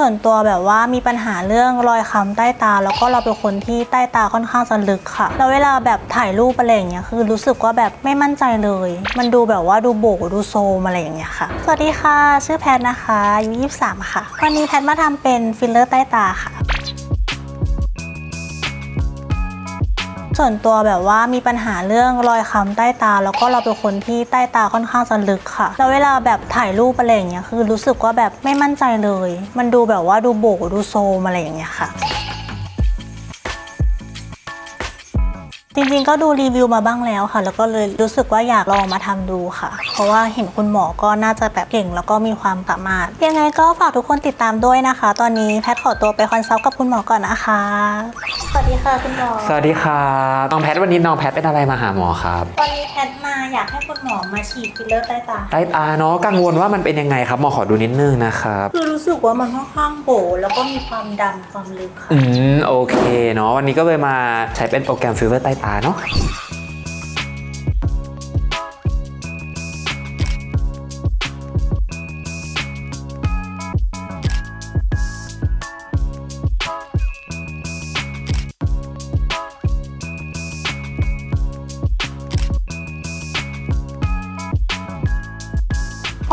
ส่วนตัวแบบว่ามีปัญหาเรื่องรอยค้ำใต้ตา แล้วก็เราเป็นคนที่ใต้ตาค่อนข้างจะลึกค่ะแล้วเวลาแบบถ่ายรูปอะไรอย่างเงี้ยคือรู้สึกว่าแบบไม่มั่นใจเลย มันดูแบบว่าดูโบกดูโซมอะไรอย่างเงี้ยค่ะ สวัสดีค่ะ ชื่อแพทนะคะอายุ23 ค่ะ วันนี้แพทมาทำเป็นฟิลเลอร์ใต้ตาค่ะ ส่วนตัวแบบว่ามีปัญหาเรื่องรอยค้ำใต้ตา แล้วก็เราเป็นคนที่ใต้ตาค่อนข้างจะลึกค่ะ แล้วเวลาแบบถ่ายรูปอะไรอย่างเงี้ยคือรู้สึกว่าแบบไม่มั่นใจเลย มันดูแบบว่าดูโบกดูโซมอะไรอย่างเงี้ยค่ะจริงๆ ก็ดูรีวิวมาบ้างแล้วค่ะ แล้วก็เลยรู้สึกว่าอยากลองมาทำดูค่ะ เพราะว่าเห็นคุณหมอก็น่าจะแบบเก่ง แล้วก็มีความสามารถ ยังไงก็ฝากทุกคนติดตามด้วยนะคะ ตอนนี้แพทขอตัวไปคอนซัลท์กับคุณหมอก่อนนะคะ วัสดีค่ะคุณหมอ สวัสดีครับน้องแพทวันนี้น้องแพทเป็นอะไรมาหาหมอครับวันนี้แพทย์มาอยากให้คุณหมอมาฉีดฟิลเลอร์ใต้ตาใต้ตาเนาะกังวลว่ามันเป็นยังไงครับหมอขอดูนิดนึงนะครับคือรู้สึกว่ามันค่อนข้างโบแล้วก็มีความดำความลึกค่ะอืมโอเคเนาะวันนี้ก็เลยมาใช้เป็นโปรแกรมฟิลเตอร์ใต้ตาเนาะ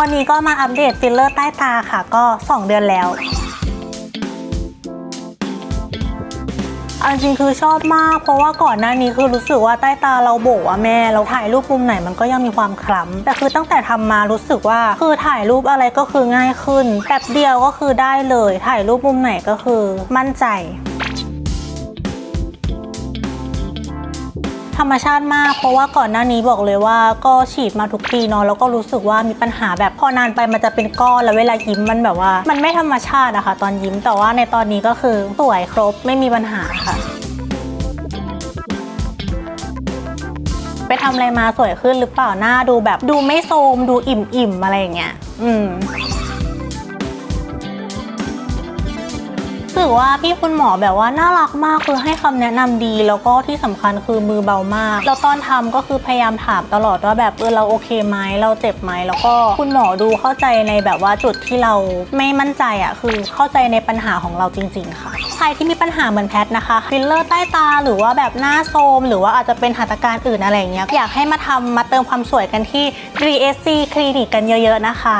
วันนี้ก็มาอัปเดตฟิลเลอร์ใต้ตาค่ะ ก็ 2 เดือนแล้วเอาจริงคือชอบมาก เพราะว่าก่อนหน้านี้คือรู้สึกว่าใต้ตาเราโบกอะแม่เราถ่ายรูปมุมไหนมันก็ยังมีความคล้ำแต่คือตั้งแต่ทำมารู้สึกว่าคือถ่ายรูปอะไรก็คือง่ายขึ้นแป๊บเดียวก็คือได้เลย ถ่ายรูปมุมไหนก็คือมั่นใจ รรมชาติมาก เพราะว่าก่อนหน้านี้บอกเลยว่าก็ฉีดมาทุกปีเนาะแล้วก็รู้สึกว่ามีปัญหาแบบพอนานไปมันจะเป็นก้อนแล้วเวลายิ้มมันแบบว่า มันไม่ธรรมชาติอะค่ะตอนยิ้มแต่ว่าในตอนนี้ก็คือสวยครบไม่มีปัญหาค่ะไปทำอะไรมาสวยขึ้นหรือเปล่าหน้าดูแบบดูไม่โทรมดูอิ่มๆอะไรอย่างเงี้ย อืม สึกว่าพี่คุณหมอแบบว่าน่ารักมากคือให้คำแนะนำดี แล้วก็ที่สำคัญคือมือเบามากแล้วตอนทำก็คือพยายามถามตลอดว่าแบบเออเราโอเคไหมเราเจ็บไหมแล้วก็คุณหมอดูเข้าใจในแบบว่าจุดที่เราไม่มั่นใจอะคือเข้าใจในปัญหาของเราจริง ๆ ค่ะใครที่มีปัญหาเหมือนแพทนะคะฟิลเลอร์ใต้ตาหรือว่าแบบหน้าโทมหรือว่าอาจจะเป็นหัตถการอื่นอะไรอย่างเงี้ยอยากให้มาทำมาเติมความสวยกันที่ 3SC คลินิกกันเยอะ ๆ นะคะ